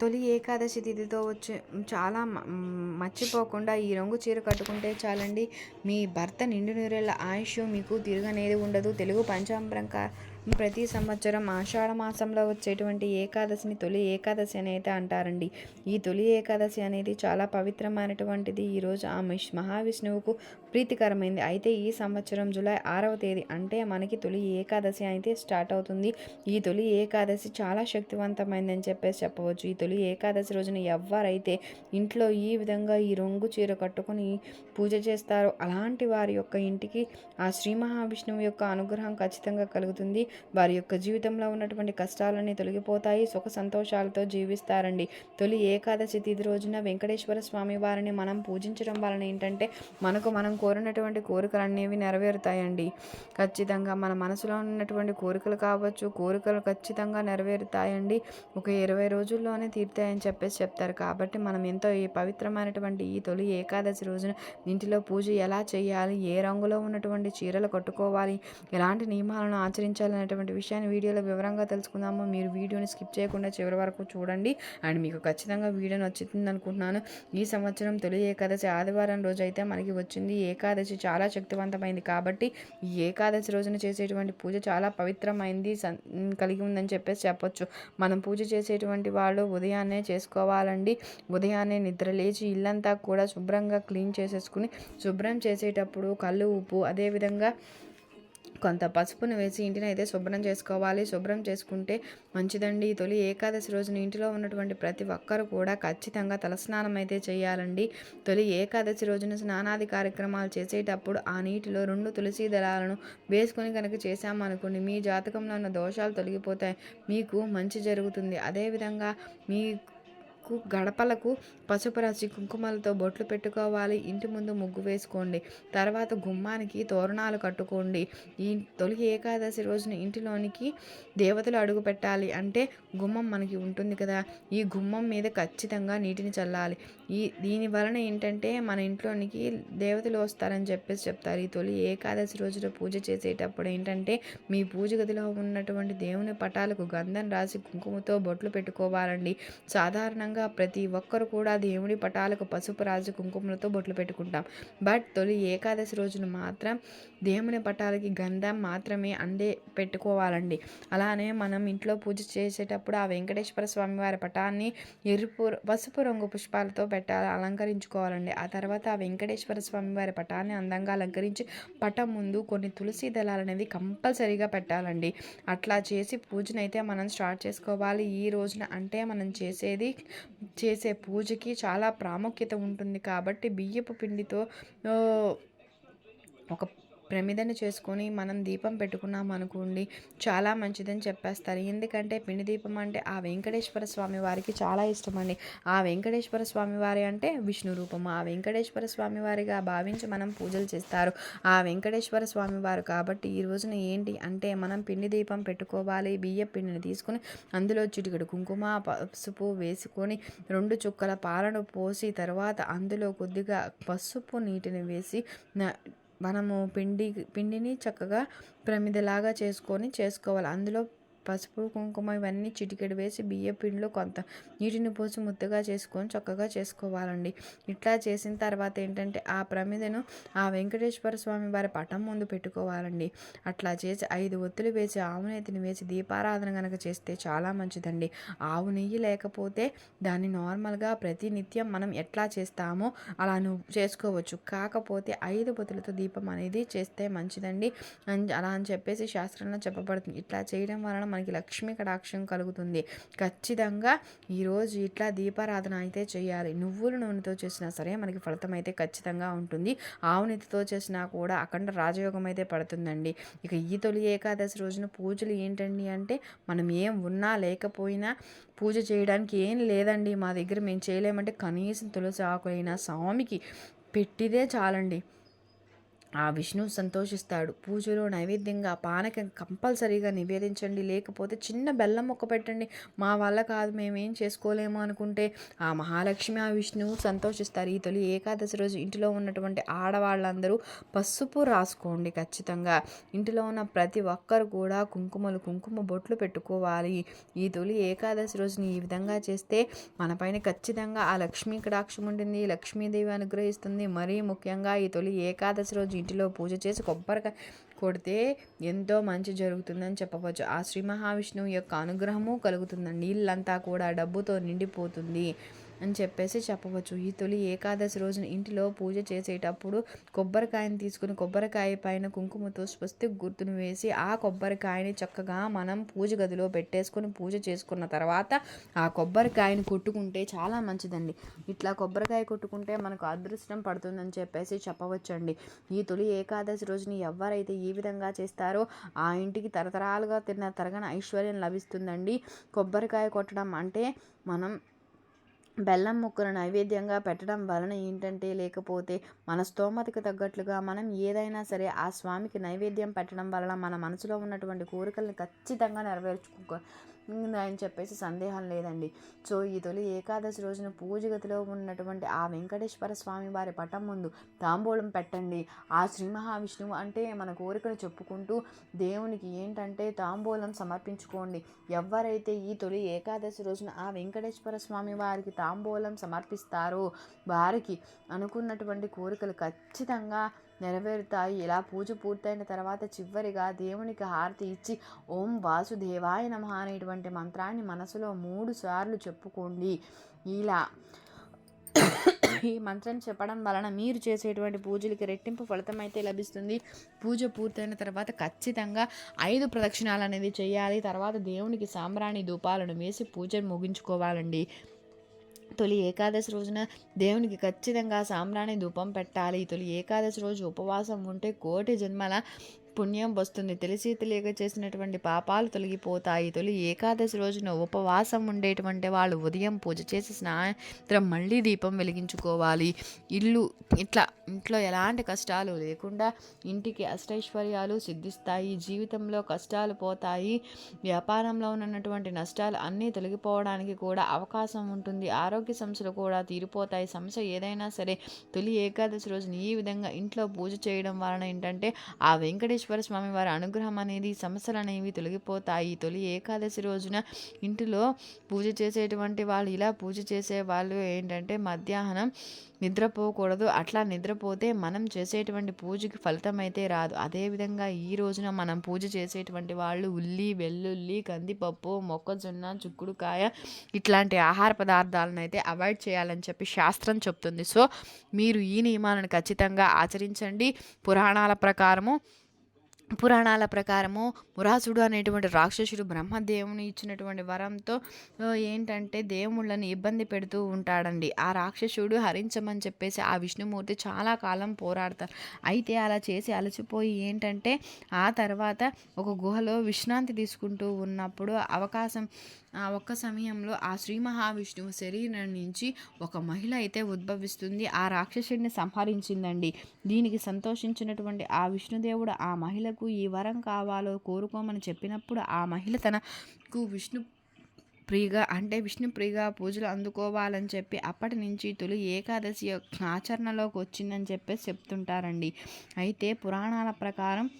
తొలి ఏకాదశి తిథితో వచ్చే చాలా మర్చిపోకుండా ఈ రంగు చీర కట్టుకుంటే చాలండి. మీ భర్త నిండు నూరేళ్ళ ఆయుష్ మీకు తిరగనేది ఉండదు. తెలుగు పంచాంబరం ప్రతి సంవత్సరం ఆషాఢ మాసంలో వచ్చేటువంటి ఏకాదశిని తొలి ఏకాదశి అని అయితే అంటారండి. ఈ తొలి ఏకాదశి అనేది చాలా పవిత్రమైనటువంటిది. ఈరోజు ఆ మహావిష్ణువుకు ప్రీతికరమైంది. అయితే ఈ సంవత్సరం జూలై ఆరవ తేదీ అంటే మనకి తొలి ఏకాదశి అయితే స్టార్ట్ అవుతుంది. ఈ తొలి ఏకాదశి చాలా శక్తివంతమైందని చెప్పేసి చెప్పవచ్చు. ఈ తొలి ఏకాదశి రోజున ఎవరైతే ఇంట్లో ఈ విధంగా ఈ రొంగు చీర కట్టుకొని పూజ చేస్తారో అలాంటి వారి యొక్క ఇంటికి ఆ శ్రీ మహావిష్ణువు యొక్క అనుగ్రహం ఖచ్చితంగా కలుగుతుంది. వారి యొక్క జీవితంలో ఉన్నటువంటి కష్టాలన్నీ తొలగిపోతాయి. సుఖ సంతోషాలతో జీవిస్తారండి. తొలి ఏకాదశి తిథి రోజున వెంకటేశ్వర స్వామి వారిని మనం పూజించడం వలన ఏంటంటే మనకు మనం కోరినటువంటి కోరికలు అనేవి నెరవేరుతాయండి. ఖచ్చితంగా మన మనసులో ఉన్నటువంటి కోరికలు కావచ్చు కోరికలు ఖచ్చితంగా నెరవేరుతాయండి. ఒక ఇరవై రోజుల్లోనే తీరుతాయని చెప్పేసి చెప్తారు. కాబట్టి మనం ఎంతో ఈ పవిత్రమైనటువంటి ఈ తొలి ఏకాదశి రోజున ఇంటిలో పూజ ఎలా చేయాలి ఏ రంగులో ఉన్నటువంటి చీరలు కట్టుకోవాలి ఎలాంటి నియమాలను ఆచరించాలి అనేటువంటి విషయాన్ని వీడియోలో వివరంగా తెలుసుకుందాము. మీరు వీడియోని స్కిప్ చేయకుండా చివరి వరకు చూడండి. అండ్ మీకు ఖచ్చితంగా వీడియో నచ్చుతుంది అనుకుంటున్నాను ఈ సంవత్సరం తొలి ఏకాదశి ఆదివారం రోజు అయితే మనకి వచ్చింది ఏకాదశి చాలా శక్తివంతమైంది కాబట్టి ఏకాదశి రోజున చేసేటువంటి పూజ చాలా పవిత్రమైంది కలిగి ఉందని చెప్పేసి చెప్పొచ్చు. మనం పూజ చేసేటువంటి వాళ్ళు ఉదయాన్నే చేసుకోవాలండి. ఉదయాన్నే నిద్ర లేచి ఇల్లంతా కూడా శుభ్రంగా క్లీన్ చేసేసుకుని శుభ్రం చేసేటప్పుడు కళ్ళు ఉప్పు అదేవిధంగా కొంత పసుపును వేసి ఇంటిని అయితే శుభ్రం చేసుకోవాలి. శుభ్రం చేసుకుంటే మంచిదండి. తొలి ఏకాదశి రోజున ఇంటిలో ఉన్నటువంటి ప్రతి ఒక్కరు కూడా ఖచ్చితంగా తలస్నానం అయితే చేయాలండి. తొలి ఏకాదశి రోజున స్నానాది కార్యక్రమాలు చేసేటప్పుడు ఆ నీటిలో రెండు తులసి దళాలను వేసుకొని కనుక చేశామనుకోండి మీ జాతకంలో ఉన్న దోషాలు తొలగిపోతాయి. మీకు మంచి జరుగుతుంది. అదేవిధంగా మీ గడపలకు పసుపు రాసి కుంకుమలతో బొట్లు పెట్టుకోవాలి. ఇంటి ముందు ముగ్గు వేసుకోండి. తర్వాత గుమ్మానికి తోరణాలు కట్టుకోండి. ఈ తొలి ఏకాదశి రోజున ఇంటిలోనికి దేవతలు అడుగు పెట్టాలి అంటే గుమ్మం మనకి ఉంటుంది కదా. ఈ గుమ్మం మీద ఖచ్చితంగా నీటిని చల్లాలి. ఈ దీని వలన ఏంటంటే మన ఇంట్లోనికి దేవతలు వస్తారని చెప్పేసి చెప్తారు. ఈ తొలి ఏకాదశి రోజున పూజ చేసేటప్పుడు ఏంటంటే మీ పూజ గదిలో ఉన్నటువంటి దేవుని పటాలకు గంధం రాసి కుంకుమతో బొట్లు పెట్టుకోవాలండి. సాధారణంగా ప్రతి ఒక్కరు కూడా దేవుని పటాలకు పసుపు రాజు కుంకుమలతో బొట్లు పెట్టుకుంటాం. బట్ తొలి ఏకాదశి రోజున మాత్రం దేవుని పటాలకి గంధం మాత్రమే అందే పెట్టుకోవాలండి. అలానే మనం ఇంట్లో పూజ చేసేటప్పుడు ఆ వెంకటేశ్వర స్వామి వారి పటాన్ని ఎరుపు పసుపు రంగు పుష్పాలతో పెట్టాలి అలంకరించుకోవాలండి. ఆ తర్వాత ఆ వెంకటేశ్వర స్వామి వారి పటాన్ని అందంగా అలంకరించి పటం ముందు కొన్ని తులసి దళాలు అనేది కంపల్సరీగా పెట్టాలండి. అట్లా చేసి పూజనైతే మనం స్టార్ట్ చేసుకోవాలి. ఈ రోజున అంటే మనం చేసేది చేసే పూజకి చాలా ప్రాముఖ్యత ఉంటుంది కాబట్టి బియ్యపు పిండితో ఒక ప్రమిదను చేసుకొని మనం దీపం పెట్టుకున్నాం అనుకోండి చాలా మంచిదని చెప్పేస్తారు. ఎందుకంటే పిండి దీపం అంటే ఆ వెంకటేశ్వర స్వామి వారికి చాలా ఇష్టం అండి ఆ వెంకటేశ్వర స్వామి వారి అంటే విష్ణు రూపం. ఆ వెంకటేశ్వర స్వామి వారిగా భావించి మనం పూజలు చేస్తారు. ఆ వెంకటేశ్వర స్వామి వారు కాబట్టి ఈ రోజున ఏంటి అంటే మనం పిండి దీపం పెట్టుకోవాలి బియ్య పిండిని తీసుకొని అందులో చిటికడు కుంకుమ పసుపు వేసుకొని రెండు చుక్కల పాలను పోసి తర్వాత అందులో కొద్దిగా పసుపు నీటిని వేసి మనము పిండి పిండిని చక్కగా ప్రమిదలాగా చేసుకొని చేసుకోవాలి. అందులో పసుపు కుంకుమ ఇవన్నీ చిటికెడు వేసి బియ్య పిండిలో కొంత నీటిని పోసి ముద్దగా చేసుకొని చక్కగా చేసుకోవాలండి. ఇట్లా చేసిన తర్వాత ఏంటంటే ఆ ప్రమిదను ఆ వెంకటేశ్వర స్వామి వారి పటం ముందు పెట్టుకోవాలండి. అట్లా చేసి ఐదు ఒత్తులు వేసి ఆవు నెయ్యిని వేసి దీపారాధన కనుక చేస్తే చాలా మంచిదండి. ఆవు నెయ్యి లేకపోతే దాన్ని నార్మల్గా ప్రతి నిత్యం మనం ఎట్లా చేస్తామో అలా నువ్వు చేసుకోవచ్చు. కాకపోతే ఐదు బొత్తులతో దీపం అనేది చేస్తే మంచిదండి. అలా అని చెప్పేసి శాస్త్రంలో చెప్పబడుతుంది. ఇట్లా చేయడం వలన మనకి లక్ష్మీ కటాక్షం కలుగుతుంది. ఖచ్చితంగా ఈరోజు ఇట్లా దీపారాధన అయితే చేయాలి. నువ్వుల నూనెతో చేసినా సరే మనకి ఫలితం అయితే ఖచ్చితంగా ఉంటుంది. ఆవునితితో చేసినా కూడా అఖండ రాజయోగం అయితే పడుతుందండి. ఇక ఈ తొలి ఏకాదశి రోజున పూజలు ఏంటండి అంటే మనం ఏం ఉన్నా లేకపోయినా పూజ చేయడానికి ఏం లేదండి మా దగ్గర. మేము చేయలేమంటే కనీసం తులసి ఆకులైనా స్వామికి పెట్టిదే చాలండి. ఆ విష్ణువు సంతోషిస్తాడు. పూజలో నైవేద్యంగా పానకం కంపల్సరీగా నివేదించండి. లేకపోతే చిన్న బెల్లం మొక్క పెట్టండి. మా వల్ల కాదు మేమేం చేసుకోలేము అనుకుంటే ఆ మహాలక్ష్మి ఆ విష్ణువు సంతోషిస్తారు. ఈ తొలి ఏకాదశి రోజు ఇంటిలో ఉన్నటువంటి ఆడవాళ్ళందరూ పసుపు రాసుకోండి ఖచ్చితంగా. ఇంటిలో ఉన్న ప్రతి ఒక్కరు కూడా కుంకుమలు కుంకుమ బొట్లు పెట్టుకోవాలి. ఈ తొలి ఏకాదశి రోజుని ఈ విధంగా చేస్తే మనపైన ఖచ్చితంగా ఆ లక్ష్మీ కటాక్షం ఉంటుంది లక్ష్మీదేవి అనుగ్రహిస్తుంది. మరీ ముఖ్యంగా ఈ తొలి ఏకాదశి రోజు ఇంటిలో పూజ చేసి కొబ్బరికాయ కొడితే ఎంతో మంచి జరుగుతుందని చెప్పవచ్చు. ఆ శ్రీ మహావిష్ణువు యొక్క అనుగ్రహము కలుగుతుందండి. ఇల్లంతా కూడా డబ్బుతో నిండిపోతుంది. అని చెప్పేసి చెప్పవచ్చు. ఈ తొలి ఏకాదశి రోజున ఇంటిలో పూజ చేసేటప్పుడు కొబ్బరికాయని తీసుకుని కొబ్బరికాయ పైన కుంకుమతో స్వస్తి గుర్తును వేసి ఆ కొబ్బరికాయని చక్కగా మనం పూజ గదిలో పెట్టేసుకొని పూజ చేసుకున్న తర్వాత ఆ కొబ్బరికాయని కొట్టుకుంటే చాలా మంచిదండి. ఇట్లా కొబ్బరికాయ కొట్టుకుంటే మనకు అదృష్టం పడుతుందని చెప్పేసి చెప్పవచ్చండి. ఈ తొలి ఏకాదశి రోజుని ఎవరైతే ఈ విధంగా చేస్తారో ఆ ఇంటికి తరతరాలుగా తిన్న తరగని ఐశ్వర్యం లభిస్తుందండి. కొబ్బరికాయ కొట్టడం అంటే మనం బెల్లం ముక్కను నైవేద్యంగా పెట్టడం వలన ఏంటంటే లేకపోతే మన స్తోమతకు తగ్గట్లుగా మనం ఏదైనా సరే ఆ స్వామికి నైవేద్యం పెట్టడం వలన మన మనసులో ఉన్నటువంటి కోరికల్ని ఖచ్చితంగా నెరవేర్చుకో అని చెప్పేసి సందేహం లేదండి. సో ఈ తొలి ఏకాదశి రోజున పూజగతిలో ఉన్నటువంటి ఆ వెంకటేశ్వర స్వామి వారి పటం ముందు తాంబూలం పెట్టండి. ఆ శ్రీ మహావిష్ణువు అంటే మన కోరికను చెప్పుకుంటూ దేవునికి ఏంటంటే తాంబూలం సమర్పించుకోండి. ఎవరైతే ఈ తొలి ఏకాదశి రోజున ఆ వెంకటేశ్వర స్వామి వారికి తాంబూలం సమర్పిస్తారో వారికి అనుకున్నటువంటి కోరికలు ఖచ్చితంగా నెరవేరుతాయి. ఇలా పూజ పూర్తయిన తర్వాత చివరిగా దేవునికి హారతి ఇచ్చి ఓం వాసుదేవాయ నమ అనేటువంటి మంత్రాన్ని మనసులో మూడు సార్లు చెప్పుకోండి. ఇలా ఈ మంత్రం చెప్పడం వలన మీరు చేసేటువంటి పూజలకి రెట్టింపు ఫలితం అయితే లభిస్తుంది. పూజ పూర్తయిన తర్వాత ఖచ్చితంగా ఐదు ప్రదక్షిణాలు అనేది చేయాలి. తర్వాత దేవునికి సాంబ్రాణి ధూపాలను వేసి పూజను ముగించుకోవాలండి. తొలి ఏకాదశి రోజున దేవునికి ఖచ్చితంగా సాంబ్రాణి ధూపం పెట్టాలి. తొలి ఏకాదశి రోజు ఉపవాసం ఉంటే కోటి జన్మల పుణ్యం వస్తుంది. తెలిసి తెలియక చేసినటువంటి పాపాలు తొలగిపోతాయి. తొలి ఏకాదశి రోజున ఉపవాసం ఉండేటువంటి వాళ్ళు ఉదయం పూజ చేసి స్నానం మళ్ళీ దీపం వెలిగించుకోవాలి. ఇల్లు ఇట్లా ఇంట్లో ఎలాంటి కష్టాలు లేకుండా ఇంటికి అష్టైశ్వర్యాలు సిద్ధిస్తాయి. జీవితంలో కష్టాలు పోతాయి. వ్యాపారంలో ఉన్నటువంటి నష్టాలు అన్నీ తొలగిపోవడానికి కూడా అవకాశం ఉంటుంది. ఆరోగ్య సమస్యలు కూడా తీరిపోతాయి. సమస్య ఏదైనా సరే తొలి ఏకాదశి రోజున ఈ విధంగా ఇంట్లో పూజ చేయడం వలన ఏంటంటే ఆ వెంకటేశ్వర వెంకటేశ్వర స్వామి వారి అనుగ్రహం అనేది సమస్యలు అనేవి తొలగిపోతాయి. తొలి ఏకాదశి రోజున ఇంటిలో పూజ చేసేటువంటి వాళ్ళు ఇలా పూజ చేసే వాళ్ళు ఏంటంటే మధ్యాహ్నం నిద్రపోకూడదు. అట్లా నిద్రపోతే మనం చేసేటువంటి పూజకి ఫలితం అయితే రాదు అదేవిధంగా ఈ రోజున మనం పూజ చేసేటువంటి వాళ్ళు ఉల్లి వెల్లుల్లి కందిపప్పు మొక్కజొన్న చుక్కుడుకాయ ఇట్లాంటి ఆహార పదార్థాలను అయితే అవాయిడ్ చేయాలని చెప్పి శాస్త్రం చెప్తుంది. సో మీరు ఈ నియమాలను ఖచ్చితంగా ఆచరించండి. పురాణాల ప్రకారము పురాణాల ప్రకారము మురాసుడు అనేటువంటి రాక్షసుడు బ్రహ్మదేవుని ఇచ్చినటువంటి వరంతో ఏంటంటే దేవుళ్ళని ఇబ్బంది పెడుతూ ఉంటాడండి. ఆ రాక్షసుడు హరించమని చెప్పేసి ఆ విష్ణుమూర్తి చాలా కాలం పోరాడతారు. అయితే అలా చేసి అలసిపోయి ఏంటంటే ఆ తర్వాత ఒక గుహలో విశ్రాంతి తీసుకుంటూ ఉన్నప్పుడు అవకాశం ఆ ఒక్క సమయంలో ఆ శ్రీ మహావిష్ణువు శరీరం నుంచి ఒక మహిళ అయితే ఉద్భవిస్తుంది. ఆ రాక్షసుడిని సంహరించిందండి. దీనికి సంతోషించినటువంటి ఆ విష్ణుదేవుడు ఆ మహిళకు ఈ వరం కావాలో కోరుకోమని చెప్పినప్పుడు ఆ మహిళ తనకు విష్ణు ప్రియగా అంటే విష్ణుప్రియగా పూజలు అందుకోవాలని చెప్పి అప్పటి నుంచి తొలి ఏకాదశి ఆచరణలోకి వచ్చిందని చెప్పేసి చెప్తుంటారండి. అయితే పురాణాల ప్రకారం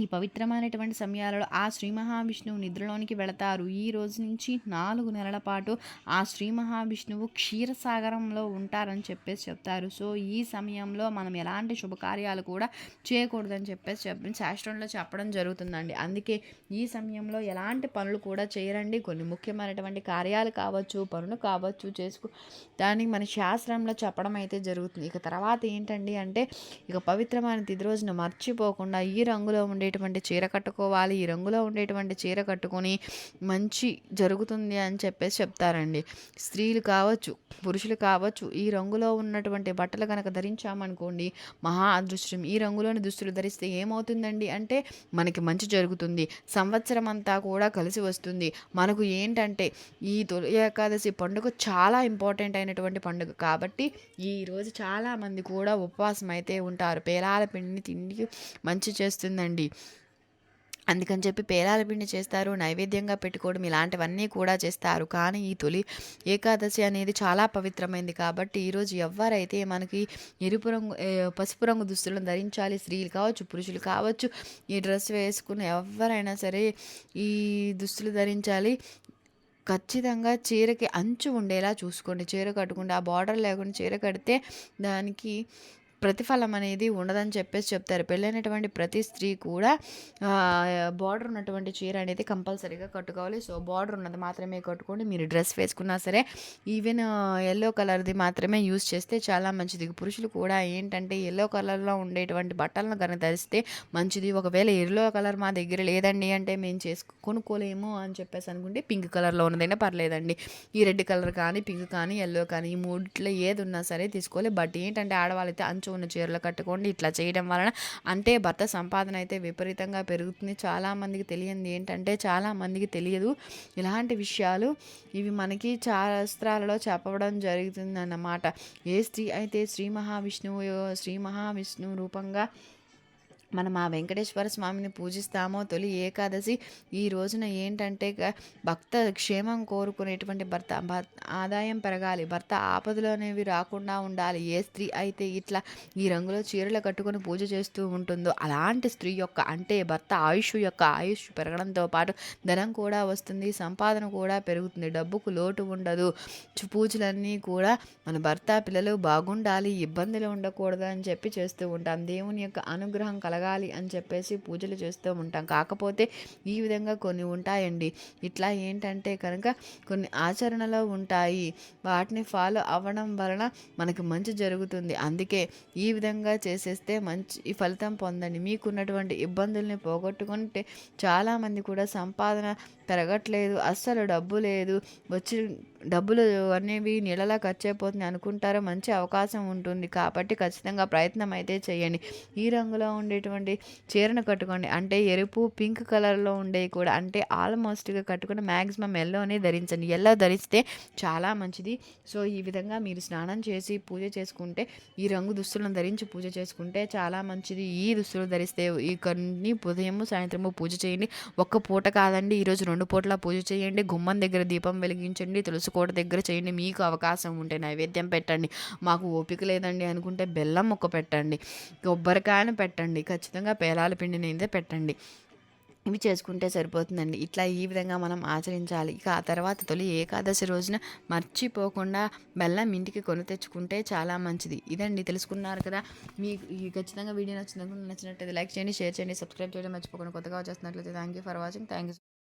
ఈ పవిత్రమైనటువంటి సమయాలలో ఆ శ్రీ మహావిష్ణువు నిద్రలోనికి వెళతారు. ఈ రోజు నుంచి నాలుగు నెలల పాటు ఆ శ్రీ మహావిష్ణువు క్షీరసాగరంలో ఉంటారని చెప్పేసి చెప్తారు. సో ఈ సమయంలో మనం ఎలాంటి శుభకార్యాలు కూడా చేయకూడదని చెప్పేసి చెప్పి శాస్త్రంలో చెప్పడం జరుగుతుందండి. అందుకే ఈ సమయంలో ఎలాంటి పనులు కూడా చేయరండి. కొన్ని ముఖ్యమైనటువంటి కార్యాలు కావచ్చు పనులు కావచ్చు చేసుకు దానికి మన శాస్త్రంలో చెప్పడం అయితే జరుగుతుంది. ఇక తర్వాత ఏంటండి అంటే ఇక పవిత్రమైన తిది రోజున మర్చిపోకుండా ఈ రంగులో ఉండే ఉండేటువంటి చీర కట్టుకోవాలి ఈ రంగులో ఉండేటువంటి చీర కట్టుకొని మంచి జరుగుతుంది అని చెప్పేసి చెప్తారండి. స్త్రీలు కావచ్చు పురుషులు కావచ్చు ఈ రంగులో ఉన్నటువంటి బట్టలు కనుక ధరించామనుకోండి మహా అదృష్టం. ఈ రంగులోని దుస్తులు ధరిస్తే ఏమవుతుందండి అంటే మనకి మంచి జరుగుతుంది. సంవత్సరం అంతా కూడా కలిసి వస్తుంది. మనకు ఏంటంటే ఈ తొలి ఏకాదశి పండుగ చాలా ఇంపార్టెంట్ అయినటువంటి పండుగ కాబట్టి ఈరోజు చాలామంది కూడా ఉపవాసం అయితే ఉంటారు. పేలాల పిండిని తిండి మంచి చేస్తుందండి. అందుకని చెప్పి పేలాల పిండి చేస్తారు నైవేద్యంగా పెట్టుకోవడం ఇలాంటివన్నీ కూడా చేస్తారు. కానీ ఈ తొలి ఏకాదశి అనేది చాలా పవిత్రమైంది కాబట్టి ఈరోజు ఎవరైతే మనకి ఎరుపు రంగు పసుపు రంగు దుస్తులను ధరించాలి స్త్రీలు కావచ్చు పురుషులు కావచ్చు ఈ డ్రెస్ వేసుకుని ఎవరైనా సరే ఈ దుస్తులు ధరించాలి. ఖచ్చితంగా చీరకి అంచు ఉండేలా చూసుకోండి. చీర కట్టుకుంటే ఆ బార్డర్ లేకుండా చీర కడితే దానికి ప్రతిఫలం అనేది ఉండదని చెప్పేసి చెప్తారు. పెళ్ళైనటువంటి ప్రతి స్త్రీ కూడా బార్డర్ ఉన్నటువంటి చీర అనేది కంపల్సరీగా కట్టుకోవాలి. సో బార్డర్ ఉన్నది మాత్రమే కట్టుకోండి. మీరు డ్రెస్ వేసుకున్నా సరే ఈవెన్ ఎల్లో కలర్ది మాత్రమే యూస్ చేస్తే చాలా మంచిది. పురుషులు కూడా ఏంటంటే ఎల్లో కలర్లో ఉండేటువంటి బట్టలను కనుక ధరిస్తే మంచిది. ఒకవేళ ఎల్లో కలర్ మా దగ్గర లేదండి అంటే మేము చేసుకు కొనుక్కోలేము అని చెప్పేసి అనుకుంటే పింక్ కలర్లో ఉన్నదైనా పర్లేదండి. ఈ రెడ్ కలర్ కానీ పింక్ కానీ ఎల్లో కానీ ఈ మూడిట్లో ఏది ఉన్నా సరే తీసుకోవాలి. బట్ ఏంటంటే ఆడవాళ్ళైతే అంచు ఉన్న చీరలు కట్టుకోండి ఇట్లా చేయడం వలన అంటే భర్త సంపాదన అయితే విపరీతంగా పెరుగుతుంది. చాలామందికి తెలియంది ఏంటంటే చాలామందికి తెలియదు. ఇలాంటి విషయాలు ఇవి మనకి శాస్త్రాలలో చెప్పడం జరుగుతుంది అన్నమాట ఏ స్త్రీ అయితే శ్రీ మహావిష్ణువు శ్రీ మహావిష్ణువు రూపంగా మనం ఆ వెంకటేశ్వర స్వామిని పూజిస్తామో తొలి ఏకాదశి ఈ రోజున ఏంటంటే భక్త క్షేమం కోరుకునేటువంటి భర్త భర్త ఆదాయం పెరగాలి భర్త ఆపదలు అనేవి రాకుండా ఉండాలి. ఏ స్త్రీ అయితే ఇట్లా ఈ రంగులో చీరలు కట్టుకొని పూజ చేస్తూ ఉంటుందో అలాంటి స్త్రీ యొక్క అంటే భర్త ఆయుష్ యొక్క ఆయుష్ పెరగడంతో పాటు ధనం కూడా వస్తుంది సంపాదన కూడా పెరుగుతుంది డబ్బుకు లోటు ఉండదు. పూజలన్నీ కూడా మన భర్త పిల్లలు బాగుండాలి ఇబ్బందులు ఉండకూడదు అని చెప్పి చేస్తూ ఉంటాం. దేవుని యొక్క అనుగ్రహం జరగాలి అని చెప్పేసి పూజలు చేస్తూ ఉంటాం. కాకపోతే ఈ విధంగా కొన్ని ఉంటాయండి. ఇట్లా ఏంటంటే కనుక కొన్ని ఆచరణలో ఉంటాయి. వాటిని ఫాలో అవ్వడం వలన మనకి మంచి జరుగుతుంది. అందుకే ఈ విధంగా చేసేస్తే మంచి ఫలితం పొందండి. మీకున్నటువంటి ఇబ్బందుల్ని పోగొట్టుకుంటే చాలామంది కూడా సంపాదన పెరగట్లేదు. అస్సలు డబ్బు లేదు. వచ్చి డబ్బులు అనేవి నీళ్ళలా ఖర్చు అయిపోతుంది అనుకుంటారో. మంచి అవకాశం ఉంటుంది. కాబట్టి ఖచ్చితంగా ప్రయత్నం అయితే చేయండి. ఈ రంగులో ఉండేటువంటి చీరను కట్టుకోండి. అంటే ఎరుపు పింక్ కలర్లో ఉండేవి కూడా. అంటే ఆల్మోస్ట్గా కట్టుకుని మ్యాక్సిమం ఎల్లోనే ధరించండి. ఎల్లో ధరిస్తే చాలా మంచిది. సో ఈ విధంగా మీరు స్నానం చేసి పూజ చేసుకుంటే ఈ రంగు దుస్తులను ధరించి పూజ చేసుకుంటే చాలా మంచిది. ఈ దుస్తులు ధరిస్తే ఈ కొన్ని ఉదయము సాయంత్రము పూజ చేయండి. ఒక్క పూట కాదండి ఈరోజు రెండు పూటలా పూజ చేయండి. గుమ్మం దగ్గర దీపం వెలిగించండి. తులసి కోట దగ్గర చేయండి. మీకు అవకాశం ఉంటే నైవేద్యం పెట్టండి. మాకు ఓపిక లేదండి అనుకుంటే బెల్లం ముక్క పెట్టండి. కొబ్బరికాయను పెట్టండి. ఖచ్చితంగా పేలాల పిండిని అయితే పెట్టండి. ఇవి చేసుకుంటే సరిపోతుందండి. ఇట్లా ఈ విధంగా మనం ఆచరించాలి. ఇక ఆ తర్వాత తొలి ఏకాదశి రోజున మర్చిపోకుండా బెల్లం ఇంటికి కొని తెచ్చుకుంటే చాలా మంచిది. ఇదండి తెలుసుకున్నారు కదా. మీకు ఈ ఖచ్చితంగా వీడియో నచ్చినట్టు నచ్చినట్టయితే లైక్ చేయండి షేర్ చేయండి సబ్స్క్రైబ్ చేయడం మర్చిపోకుండా కొత్తగా వచ్చేస్తున్నట్లయితే thank you for watching thank you